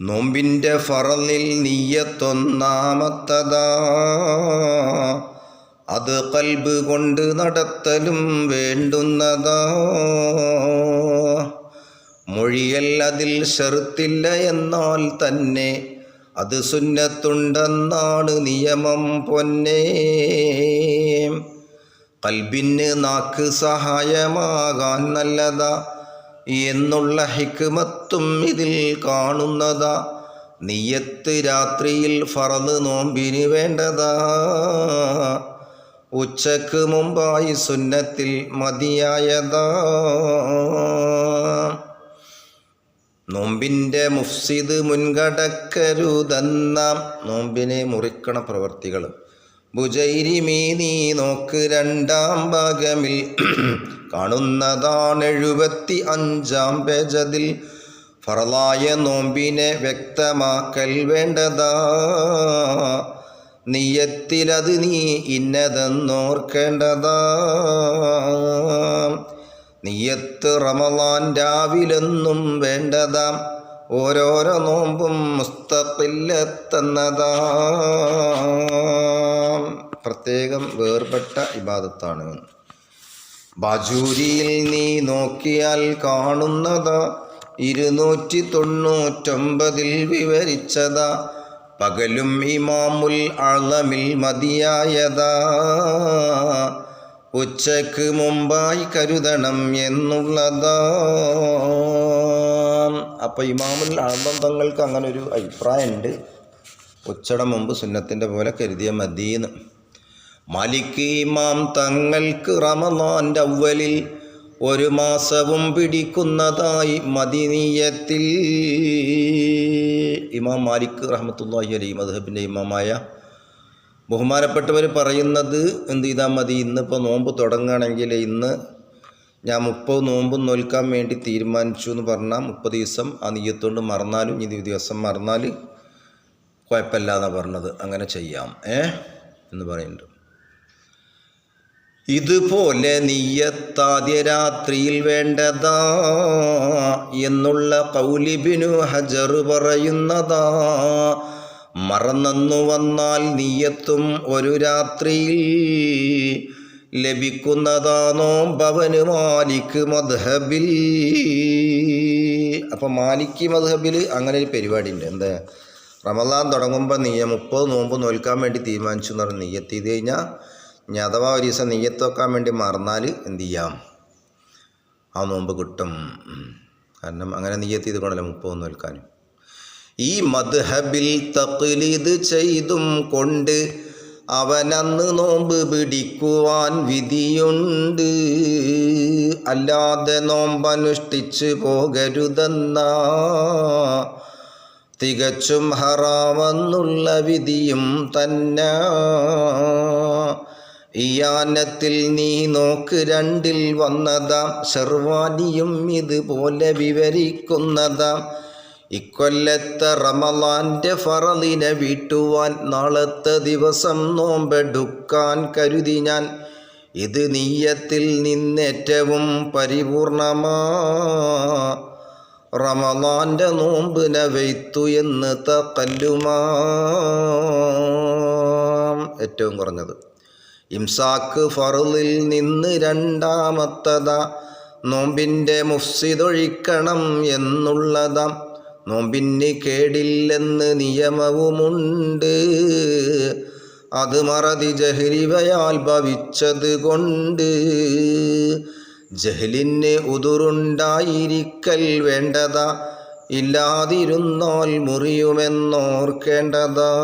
നോമ്പിന്റെ ഫറലിൽ നീയത്തൊന്നാമത്തതാ. അത് കൽബ് കൊണ്ട് നടത്തലും വേണ്ടുന്നതാ. മൊഴിയൽ അതിൽ ഷെറുത്തില്ല എന്നാൽ തന്നെ അത് സുന്നത്തുണ്ടെന്നാണ് നിയമം പൊന്നേ. കൽബിന് നാക്ക് സഹായമാകാൻ നല്ലതാ. എന്നുള്ള ഹിക്മത്തും ഇതിൽ കാണുന്നതാ. നീയത്ത് രാത്രിയിൽ ഫറന്ന് നോമ്പിന് വേണ്ടതാ. ഉച്ചയ്ക്ക് മുമ്പായി സുന്നത്തിൽ മതിയായതാ. നോമ്പിന്റെ മുഫ്സിദ് മുൻകടക്കരുതെന്ന. നോമ്പിനെ മുറിക്കണ പ്രവർത്തികൾ ഭുജൈരിമീ നീ നോക്ക് രണ്ടാം ഭാഗമിൽ. കാണുന്നതാണ് എഴുപത്തി അഞ്ചാം പേജതിൽ. ഫറലായ നോമ്പിനെ വ്യക്തമാക്കൽ വേണ്ടതാ. നീയത്തിലത് നീ ഇന്നതെന്നോർക്കേണ്ടതാ. നീയത്ത് റമലാൻ രാവിലെന്നും വേണ്ടതാം. ഓരോരോ നോമ്പും മുസ്തഖില്ലെത്തുന്നതാ പ്രത്യേകം വേർപെട്ട ഇബാദത്താണ്. ബാജൂരിയിൽ നീ നോക്കിയാൽ കാണുന്നത്. ഇരുന്നൂറ്റി തൊണ്ണൂറ്റൊമ്പതിൽ വിവരിച്ചതാ. പകലും ഇമാമുൽ അളമിൽ മതിയായതാ. ഉച്ചയ്ക്ക് മുമ്പായി കരുതണം എന്നുള്ളതാ. അപ്പോൾ ഇമാമുൽ അളം തങ്ങൾക്ക് അങ്ങനെ ഒരു അഭിപ്രായമുണ്ട്. ഉച്ചയുടെ മുമ്പ് സുന്നത്തിന്റെ പോലെ കരുതിയ മതിയെന്ന് മാലിക് ഇമാം തങ്ങൾക്ക് റമലാന്റെ അവലിൽ ഒരു മാസവും പിടിക്കുന്നതായി മദിനീയത്തിൽ. ഇമാം മാലിക് റഹ്മത്തുള്ളാഹി അലി മധുഹബിന്റെ ഇമാമായ ബഹുമാനപ്പെട്ടവർ പറയുന്നത് എന്ത് ചെയ്താൽ മതി ഇന്നിപ്പോൾ നോമ്പ് തുടങ്ങുകയാണെങ്കിൽ ഇന്ന് ഞാൻ മുപ്പത് നോമ്പ് നോൽക്കാൻ വേണ്ടി തീരുമാനിച്ചു എന്ന് പറഞ്ഞാൽ മുപ്പത് ദിവസം ആ നീയത്തോണ്ട് മറന്നാലും ഈ ദിവസം മറന്നാൽ കുഴപ്പമില്ല എന്നാണ് പറഞ്ഞത്. അങ്ങനെ ചെയ്യാം ഏ? എന്ന് പറയുന്നുണ്ട്. ഇതുപോലെ നീയത്താദ്യ രാത്രിയിൽ വേണ്ടതാ എന്നുള്ള കൗലിബിനു ഹജർ പറയുന്നതാ. മറന്നു വന്നാൽ നീയത്തും ഒരു രാത്രിയിൽ ലഭിക്കുന്നതാണോ ഭവന് മാലിക് മദ്ഹബിൽ? അപ്പം മാലിക് മദ്ഹബിൽ അങ്ങനെ ഒരു പരിപാടി ഉണ്ട് എന്താ? റമദാൻ തുടങ്ങുമ്പോൾ നീയ മുപ്പത് നോമ്പ് നോൽക്കാൻ വേണ്ടി തീരുമാനിച്ചു എന്ന് പറഞ്ഞ് നെയ്യത്ത് ചെയ്ത് കഴിഞ്ഞാൽ ഇനി അഥവാ ഒരു ദിവസം നെയ്യത്ത് വെക്കാൻ വേണ്ടി മറന്നാൽ എന്ത് ചെയ്യാം? ആ നോമ്പ് കിട്ടും. കാരണം അങ്ങനെ നെയ്യത്ത് ചെയ്ത് കൊണ്ടല്ലോ മുപ്പത് നോൽക്കാനും. ഈ മദ്ഹബിൽ തക്ലീദ് ചെയ്തും കൊണ്ട് അവനന്ന് നോമ്പ് പിടിക്കുവാൻ വിധിയുണ്ട്. അല്ലാതെ നോമ്പനുഷ്ഠിച്ച് പോകരുതെന്ന. തികച്ചും ഹറാമെന്നുള്ള വിധിയും തന്നെ. ഇയാനത്തിൽ നീ നോക്ക് രണ്ടിൽ വന്നതാം. ഷെർവാനിയും ഇതുപോലെ വിവരിക്കുന്നതാം. ഇക്കൊല്ലത്തെ റമലാന്റെ ഫറലിനെ വീട്ടുവാൻ നാളത്തെ ദിവസം നോമ്പെടുക്കാൻ കരുതി ഞാൻ. ഇത് നീയത്തിൽ നിന്നേറ്റവും പരിപൂർണമാ. റമലാന്റെ നോമ്പിനെ വെയ്ത്തു എന്ന് തല്ലുമാ ഏറ്റവും കുറഞ്ഞത്. ഇംസാക്ക് ഫറലിൽ നിന്ന് രണ്ടാമത്തതാ. നോമ്പിന്റെ മുഫ്സിതൊഴിക്കണം എന്നുള്ളതാം. നോമ്പിന് കേടില്ലെന്ന് നിയമവുമുണ്ട്. അത് മറതി ജഹലിവയാൽ ഭവിച്ചത് കൊണ്ട്. ജഹലിന് ഉതുറുണ്ടായിരിക്കൽ വേണ്ടതാ. ഇല്ലാതിരുന്നാൽ മുറിയുമെന്നോർക്കേണ്ടതാ.